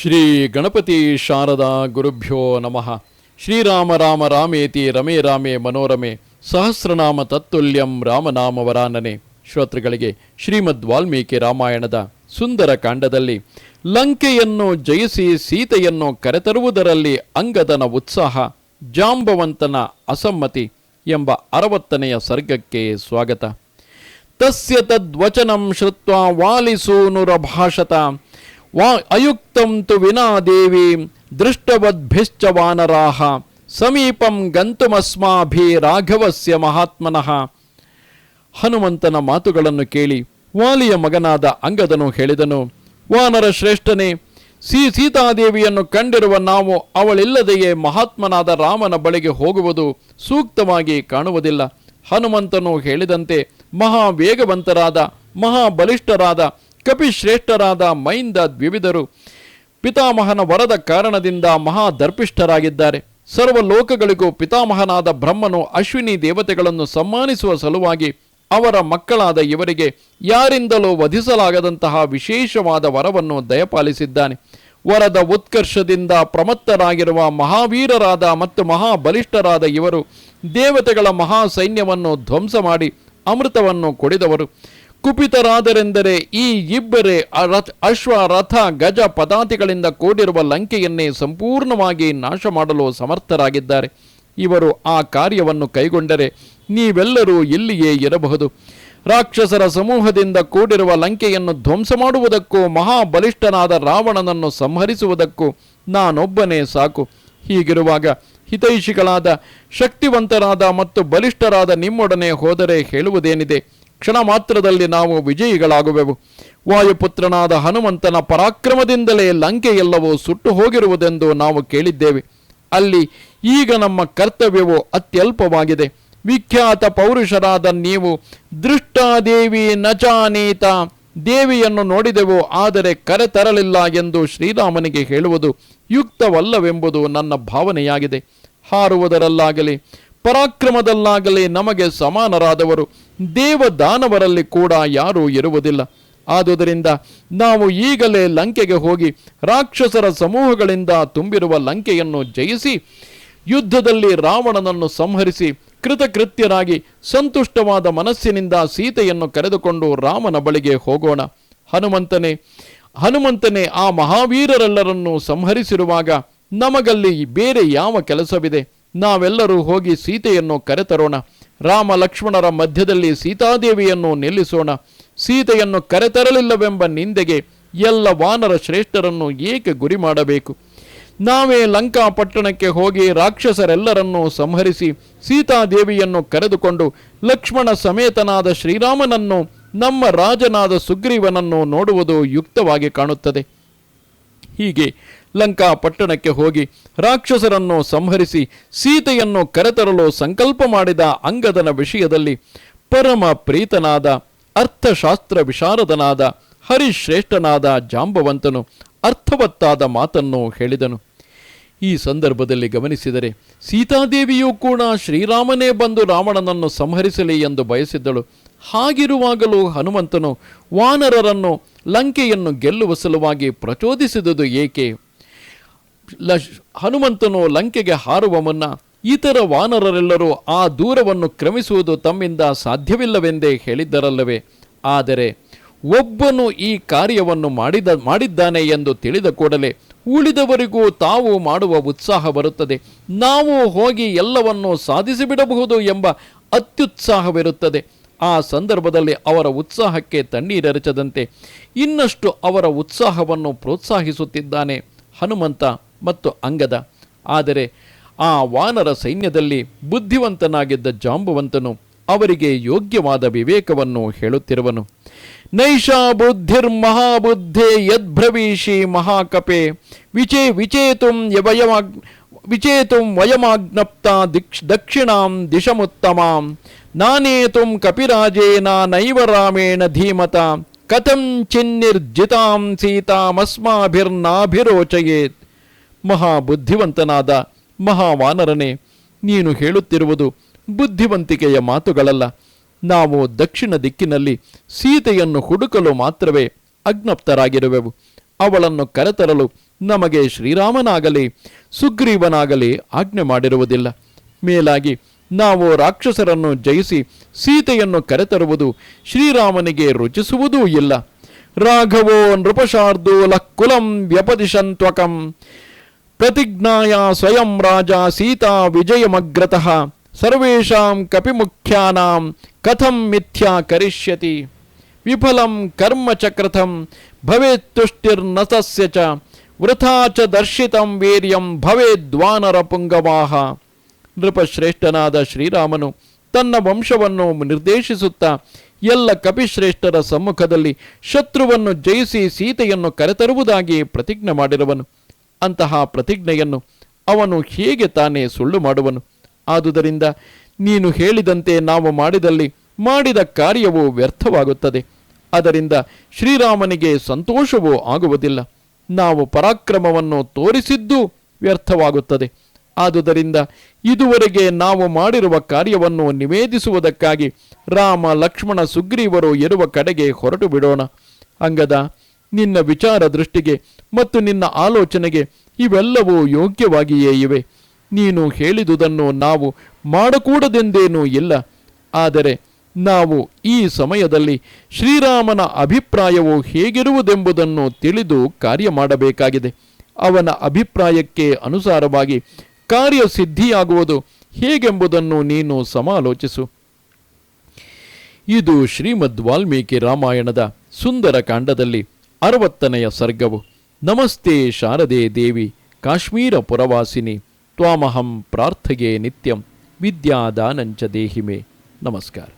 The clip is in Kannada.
ಶ್ರೀ ಗಣಪತಿ ಶಾರದಾ ಗುರುಭ್ಯೋ ನಮಃ. ಶ್ರೀರಾಮ ರಾಮ ರಾಮೇತಿ ರಮೇ ರಾಮೇ ಮನೋರಮೆ ಸಹಸ್ರನಾಮ ತತ್ತುಲ್ಯಂ ರಾಮನಾಮ ವರಾನನೆ ಶ್ರೋತೃಗಳಿಗೆ ಶ್ರೀಮದ್ ವಾಲ್ಮೀಕಿ ರಾಮಾಯಣದ ಸುಂದರ ಕಾಂಡದಲ್ಲಿ ಲಂಕೆಯನ್ನು ಜಯಿಸಿ ಸೀತೆಯನ್ನು ಕರೆತರುವುದರಲ್ಲಿ ಅಂಗದನ ಉತ್ಸಾಹ, ಜಾಂಬವಂತನ ಅಸಮ್ಮತಿ ಎಂಬ ಅರವತ್ತನೆಯ ಸರ್ಗಕ್ಕೆ ಸ್ವಾಗತ. ತಸ್ಯ ತದ್ವಚನಂ ಶ್ರುತ್ವಾ ವಾಲಿಸೂನುರಭಾಷತ. ವಾ ಅಯುಕ್ತಂ ತು ವಿನಾ ದೇವಿ ದೃಷ್ಟವದ್ಭಿಶ್ಚ ವಾನರಾಹ ಸಮೀಪಂ ಗಂತುಮಸ್ಮಾಭಿ ರಾಘವಸ್ಯ ಮಹಾತ್ಮನಃ. ಹನುಮಂತನ ಮಾತುಗಳನ್ನು ಕೇಳಿ ವಾಲಿಯ ಮಗನಾದ ಅಂಗದನು ಹೇಳಿದನು, ವಾನರ ಶ್ರೇಷ್ಠನೇ, ಸಿ ಸೀತಾದೇವಿಯನ್ನು ಕಂಡಿರುವ ನಾವು ಅವಳಿಲ್ಲದೆಯೇ ಮಹಾತ್ಮನಾದ ರಾಮನ ಬಳಿಗೆ ಹೋಗುವುದು ಸೂಕ್ತವಾಗಿ ಕಾಣುವುದಿಲ್ಲ. ಹನುಮಂತನು ಹೇಳಿದಂತೆ ಮಹಾವೇಗವಂತರಾದ, ಮಹಾಬಲಿಷ್ಠರಾದ ಕಪಿಶ್ರೇಷ್ಠರಾದ ಮೈಂದ ದ್ವಿವಿಧರು ಪಿತಾಮಹನ ವರದ ಕಾರಣದಿಂದ ಮಹಾ ದರ್ಪಿಷ್ಠರಾಗಿದ್ದಾರೆ ಸರ್ವ ಲೋಕಗಳಿಗೂ ಪಿತಾಮಹನಾದ ಬ್ರಹ್ಮನು ಅಶ್ವಿನಿ ದೇವತೆಗಳನ್ನು ಸಮ್ಮಾನಿಸುವ ಸಲುವಾಗಿ ಅವರ ಮಕ್ಕಳಾದ ಇವರಿಗೆ ಯಾರಿಂದಲೂ ವಧಿಸಲಾಗದಂತಹ ವಿಶೇಷವಾದ ವರವನ್ನು ದಯಪಾಲಿಸಿದ್ದಾನೆ. ವರದ ಉತ್ಕರ್ಷದಿಂದ ಪ್ರಮತ್ತರಾಗಿರುವ ಮಹಾವೀರರಾದ ಮತ್ತು ಮಹಾಬಲಿಷ್ಠರಾದ ಇವರು ದೇವತೆಗಳ ಮಹಾ ಸೈನ್ಯವನ್ನು ಧ್ವಂಸ ಮಾಡಿ ಅಮೃತವನ್ನು ಕೊಡಿದವರು. ಕುಪಿತರಾದರೆಂದರೆ ಈ ಇಬ್ಬರೇ ಅಶ್ವ ರಥ ಗಜ ಪದಾತಿಗಳಿಂದ ಕೂಡಿರುವ ಲಂಕೆಯನ್ನೇ ಸಂಪೂರ್ಣವಾಗಿ ನಾಶ ಮಾಡಲು ಸಮರ್ಥರಾಗಿದ್ದಾರೆ. ಇವರು ಆ ಕಾರ್ಯವನ್ನು ಕೈಗೊಂಡರೆ ನೀವೆಲ್ಲರೂ ಇಲ್ಲಿಯೇ ಇರಬಹುದು. ರಾಕ್ಷಸರ ಸಮೂಹದಿಂದ ಕೂಡಿರುವ ಲಂಕೆಯನ್ನು ಧ್ವಂಸ ಮಾಡುವುದಕ್ಕೂ, ಮಹಾಬಲಿಷ್ಠನಾದ ರಾವಣನನ್ನು ಸಂಹರಿಸುವುದಕ್ಕೂ ನಾನೊಬ್ಬನೇ ಸಾಕು. ಹೀಗಿರುವಾಗ ಹಿತೈಷಿಗಳಾದ ಶಕ್ತಿವಂತರಾದ ಮತ್ತು ಬಲಿಷ್ಠರಾದ ನಿಮ್ಮೊಡನೆ ಹೋದರೆ ಹೇಳುವುದೇನಿದೆ? ಕ್ಷಣ ಮಾತ್ರದಲ್ಲಿ ನಾವು ವಿಜಯಿಗಳಾಗುವೆವು. ವಾಯುಪುತ್ರನಾದ ಹನುಮಂತನ ಪರಾಕ್ರಮದಿಂದಲೇ ಲಂಕೆ ಎಲ್ಲವೂ ಸುಟ್ಟು ಹೋಗಿರುವುದೆಂದು ನಾವು ಕೇಳಿದ್ದೇವೆ. ಅಲ್ಲಿ ಈಗ ನಮ್ಮ ಕರ್ತವ್ಯವು ಅತ್ಯಲ್ಪವಾಗಿದೆ. ವಿಖ್ಯಾತ ಪೌರುಷರಾದ ನೀವು ದೃಷ್ಟಾದೇವಿ ನಚಾನೀತ ದೇವಿಯನ್ನು ನೋಡಿದೆವು, ಆದರೆ ಕರೆತರಲಿಲ್ಲ ಎಂದು ಶ್ರೀರಾಮನಿಗೆ ಹೇಳುವುದು ಯುಕ್ತವಲ್ಲವೆಂಬುದು ನನ್ನ ಭಾವನೆಯಾಗಿದೆ. ಹಾರುವುದರಲ್ಲಾಗಲಿ ಪರಾಕ್ರಮದಲ್ಲಾಗಲಿ ನಮಗೆ ಸಮಾನರಾದವರು, ದೇವದಾನವರಲ್ಲಿ ಕೂಡ ಯಾರೂ ಇರುವುದಿಲ್ಲ. ಆದುದರಿಂದ ನಾವು ಈಗಲೇ ಲಂಕೆಗೆ ಹೋಗಿ ರಾಕ್ಷಸರ ಸಮೂಹಗಳಿಂದ ತುಂಬಿರುವ ಲಂಕೆಯನ್ನು ಜಯಿಸಿ, ಯುದ್ಧದಲ್ಲಿ ರಾವಣನನ್ನು ಸಂಹರಿಸಿ, ಕೃತಕೃತ್ಯರಾಗಿ, ಸಂತುಷ್ಟವಾದ ಮನಸ್ಸಿನಿಂದ ಸೀತೆಯನ್ನು ಕರೆದುಕೊಂಡು ರಾಮನ ಬಳಿಗೆ ಹೋಗೋಣ. ಹನುಮಂತನೇ ಹನುಮಂತನೇ, ಆ ಮಹಾವೀರರೆಲ್ಲರನ್ನು ಸಂಹರಿಸಿರುವಾಗ ನಮಗಲ್ಲಿ ಬೇರೆ ಯಾವ ಕೆಲಸವಿದೆ? ನಾವೆಲ್ಲರೂ ಹೋಗಿ ಸೀತೆಯನ್ನು ಕರೆತರೋಣ. ರಾಮ ಲಕ್ಷ್ಮಣರ ಮಧ್ಯದಲ್ಲಿ ಸೀತಾದೇವಿಯನ್ನು ನಿಲ್ಲಿಸೋಣ. ಸೀತೆಯನ್ನು ಕರೆತರಲಿಲ್ಲವೆಂಬ ನಿಂದೆಗೆ ಎಲ್ಲ ವಾನರ ಶ್ರೇಷ್ಠರನ್ನು ಏಕೆ ಗುರಿ ಮಾಡಬೇಕು? ನಾವೇ ಲಂಕಾ ಪಟ್ಟಣಕ್ಕೆ ಹೋಗಿ ರಾಕ್ಷಸರೆಲ್ಲರನ್ನೂ ಸಂಹರಿಸಿ ಸೀತಾದೇವಿಯನ್ನು ಕರೆದುಕೊಂಡು ಲಕ್ಷ್ಮಣ ಸಮೇತನಾದ ಶ್ರೀರಾಮನನ್ನು ನಮ್ಮ ರಾಜನಾದ ಸುಗ್ರೀವನನ್ನು ನೋಡುವುದು ಯುಕ್ತವಾಗಿ ಕಾಣುತ್ತದೆ. ಹೀಗೆ ಲಂಕಾ ಪಟ್ಟಣಕ್ಕೆ ಹೋಗಿ ರಾಕ್ಷಸರನ್ನು ಸಂಹರಿಸಿ ಸೀತೆಯನ್ನು ಕರೆತರಲು ಸಂಕಲ್ಪ ಮಾಡಿದ ಅಂಗದನ ವಿಷಯದಲ್ಲಿ ಪರಮ ಪ್ರೀತನಾದ, ಅರ್ಥಶಾಸ್ತ್ರ ವಿಶಾರದನಾದ, ಹರಿಶ್ರೇಷ್ಠನಾದ ಜಾಂಬವಂತನು ಅರ್ಥವತ್ತಾದ ಮಾತನ್ನು ಹೇಳಿದನು. ಈ ಸಂದರ್ಭದಲ್ಲಿ ಗಮನಿಸಿದರೆ, ಸೀತಾದೇವಿಯೂ ಕೂಡ ಶ್ರೀರಾಮನೇ ಬಂದು ರಾವಣನನ್ನು ಸಂಹರಿಸಲಿ ಎಂದು ಬಯಸಿದ್ದಳು. ಹಾಗಿರುವಾಗಲೂ ಹನುಮಂತನು ವಾನರರನ್ನು ಲಂಕೆಯನ್ನು ಗೆಲ್ಲುವ ಸಲುವಾಗಿ ಪ್ರಚೋದಿಸಿದುದು ಏಕೆ? ಲ ಹನುಮಂತನು ಲಂಕೆಗೆ ಹಾರುವ ಮುನ್ನ ಇತರ ವಾನರರೆಲ್ಲರೂ ಆ ದೂರವನ್ನು ಕ್ರಮಿಸುವುದು ತಮ್ಮಿಂದ ಸಾಧ್ಯವಿಲ್ಲವೆಂದೇ ಹೇಳಿದ್ದರಲ್ಲವೇ? ಆದರೆ ಒಬ್ಬನು ಈ ಕಾರ್ಯವನ್ನು ಮಾಡಿದ ಮಾಡಿದ್ದಾನೆ ಎಂದು ತಿಳಿದ ಕೂಡಲೇ ಉಳಿದವರಿಗೂ ತಾವು ಮಾಡುವ ಉತ್ಸಾಹ ಬರುತ್ತದೆ. ನಾವು ಹೋಗಿ ಎಲ್ಲವನ್ನೂ ಸಾಧಿಸಿಬಿಡಬಹುದು ಎಂಬ ಅತ್ಯುತ್ಸಾಹವಿರುತ್ತದೆ. ಆ ಸಂದರ್ಭದಲ್ಲಿ ಅವರ ಉತ್ಸಾಹಕ್ಕೆ ತಣ್ಣೀರೆರಚದಂತೆ ಇನ್ನಷ್ಟು ಅವರ ಉತ್ಸಾಹವನ್ನು ಪ್ರೋತ್ಸಾಹಿಸುತ್ತಿದ್ದಾನೆ ಹನುಮಂತ ಮತ್ತು ಅಂಗದ. ಆದರೆ ಆ ವಾನರ ಸೈನ್ಯದಲ್ಲಿ ಬುದ್ಧಿವಂತನಾಗಿದ್ದ ಜಾಂಬುವಂತನು ಅವರಿಗೆ ಯೋಗ್ಯವಾದ ವಿವೇಕವನ್ನು ಹೇಳುತ್ತಿರುವನು. ನೈಷಾ ಬುದ್ಧಿರ್ಮಹಾಬುದ್ಧೇ ಯದ್ಭ್ರವೀಷಿ ಮಹಾಕಪೆ ವಿಚೇ ವಿಚೇತುಂ ಯವಯಮಾಗ್ ವಿಚೇತುಂ ವಯಮಾಜ್ಞಪ್ತ ದಿಕ್ಷ್ ದಕ್ಷಿಣಾಂ ದಿಶಮುತ್ತಮಾಂ ನಾನೇತುಂ ಕಪಿರಾಜೇನ ನೈವ ರಾಮೇಣ ಧೀಮತ, ಕಥಂ ಚಿನ್ನಿರ್ಜಿತಾಂ ಸೀತಾಮಸ್ಮಾಭಿರ್ನಾಭಿರೋಚಯೇತ್. ಮಹಾಬುದ್ಧಿವಂತನಾದ ಮಹಾವಾನರನೇ, ನೀನು ಹೇಳುತ್ತಿರುವುದು ಬುದ್ಧಿವಂತಿಕೆಯ ಮಾತುಗಳಲ್ಲ. ನಾವು ದಕ್ಷಿಣ ದಿಕ್ಕಿನಲ್ಲಿ ಸೀತೆಯನ್ನು ಹುಡುಕಲು ಮಾತ್ರವೇ ಅಜ್ಞಪ್ತರಾಗಿರುವೆವು. ಅವಳನ್ನು ಕರೆತರಲು ನಮಗೆ ಶ್ರೀರಾಮನಾಗಲಿ, ಸುಗ್ರೀವನಾಗಲಿ ಆಜ್ಞೆ ಮಾಡಿರುವುದಿಲ್ಲ. ಮೇಲಾಗಿ ನಾವು ರಾಕ್ಷಸರನ್ನು ಜಯಿಸಿ ಸೀತೆಯನ್ನು ಕರೆತರುವುದು ಶ್ರೀರಾಮನಿಗೆ ರುಚಿಸುವುದೂ ಇಲ್ಲ. ರಾಘವೋ ನೃಪಶಾರ್ದೂಲ ಕುಲಂ ವ್ಯಪದಿಶಂತ್ವಕಂ ಪ್ರತಿಜ್ಞಾಯ ಸ್ವಯಂ ರಾಜ ಸೀತಾ ವಿಜಯಮಗ್ರತಃ. ಸರ್ವೇಷಾಂ ಕಪಿಮುಖ್ಯಾನಾಂ ಕಥಂ ಮಿಥ್ಯಾ ಕರಿಷ್ಯತಿ. ವಿಫಲಂ ಕರ್ಮ ಚ ಕೃತಂ ಚ. ವೃಥಾ ಚ ದರ್ಶಿತಂ ವೀರ್ಯಂ ಭವೇದ್ವಾನರ ಪುಂಗವಾಹ. ನೃಪಶ್ರೇಷ್ಠನಾದ ಶ್ರೀರಾಮನು ತನ್ನ ವಂಶವನ್ನು ನಿರ್ದೇಶಿಸುತ್ತಾ ಎಲ್ಲ ಕಪಿಶ್ರೇಷ್ಠರ ಸಮ್ಮುಖದಲ್ಲಿ ಶತ್ರುವನ್ನು ಜಯಿಸಿ ಸೀತೆಯನ್ನು ಕರೆತರುವುದಾಗಿ ಪ್ರತಿಜ್ಞೆ ಮಾಡಿರುವನು ಅಂತಹ ಪ್ರತಿಜ್ಞೆಯನ್ನು ಅವನು ಹೇಗೆ ತಾನೇ ಸುಳ್ಳು ಮಾಡುವನು? ಆದುದರಿಂದ ನೀನು ಹೇಳಿದಂತೆ ನಾವು ಮಾಡಿದಲ್ಲಿ ಮಾಡಿದ ಕಾರ್ಯವು ವ್ಯರ್ಥವಾಗುತ್ತದೆ. ಅದರಿಂದ ಶ್ರೀರಾಮನಿಗೆ ಸಂತೋಷವೂ ಆಗುವುದಿಲ್ಲ. ನಾವು ಪರಾಕ್ರಮವನ್ನು ತೋರಿಸಿದ್ದು ವ್ಯರ್ಥವಾಗುತ್ತದೆ. ಆದುದರಿಂದ ಇದುವರೆಗೆ ನಾವು ಮಾಡಿರುವ ಕಾರ್ಯವನ್ನು ನಿವೇದಿಸುವುದಕ್ಕಾಗಿ ರಾಮ, ಲಕ್ಷ್ಮಣ, ಸುಗ್ರೀವರು ಇರುವ ಕಡೆಗೆ ಹೊರಟು ಬಿಡೋಣ. ಅಂಗದ ನಿನ್ನ ವಿಚಾರ ದೃಷ್ಟಿಗೆ ಮತ್ತು ನಿನ್ನ ಆಲೋಚನೆಗೆ ಇವೆಲ್ಲವೂ ಯೋಗ್ಯವಾಗಿಯೇ ಇವೆ. ನೀನು ಹೇಳಿದುದನ್ನು ನಾವು ಮಾಡಕೂಡದೆಂದೇನೂ ಇಲ್ಲ. ಆದರೆ ನಾವು ಈ ಸಮಯದಲ್ಲಿ ಶ್ರೀರಾಮನ ಅಭಿಪ್ರಾಯವು ಹೇಗಿರುವುದೆಂಬುದನ್ನು ತಿಳಿದು ಕಾರ್ಯ ಮಾಡಬೇಕಾಗಿದೆ. ಅವನ ಅಭಿಪ್ರಾಯಕ್ಕೆ ಅನುಸಾರವಾಗಿ ಕಾರ್ಯ ಸಿದ್ಧಿಯಾಗುವುದು ಹೇಗೆಂಬುದನ್ನು ನೀನು ಸಮಾಲೋಚಿಸು. ಇದು ಶ್ರೀಮದ್ ವಾಲ್ಮೀಕಿ ರಾಮಾಯಣದ ಸುಂದರ ಕಾಂಡದಲ್ಲಿ ಅರವತ್ತನೆಯ ಸರ್ಗವು. ನಮಸ್ತೆ ಶಾರದೆ ದೇವಿ, ಕಾಶ್ಮೀರ ಪುರವಾಸಿನಿ, ತ್ವಾಮಹಂ ಪ್ರಾರ್ಥಗೆ ನಿತ್ಯಂ, ವಿದ್ಯಾದಾನಂಚ ದೇಹಿಮೆ. ನಮಸ್ಕಾರ.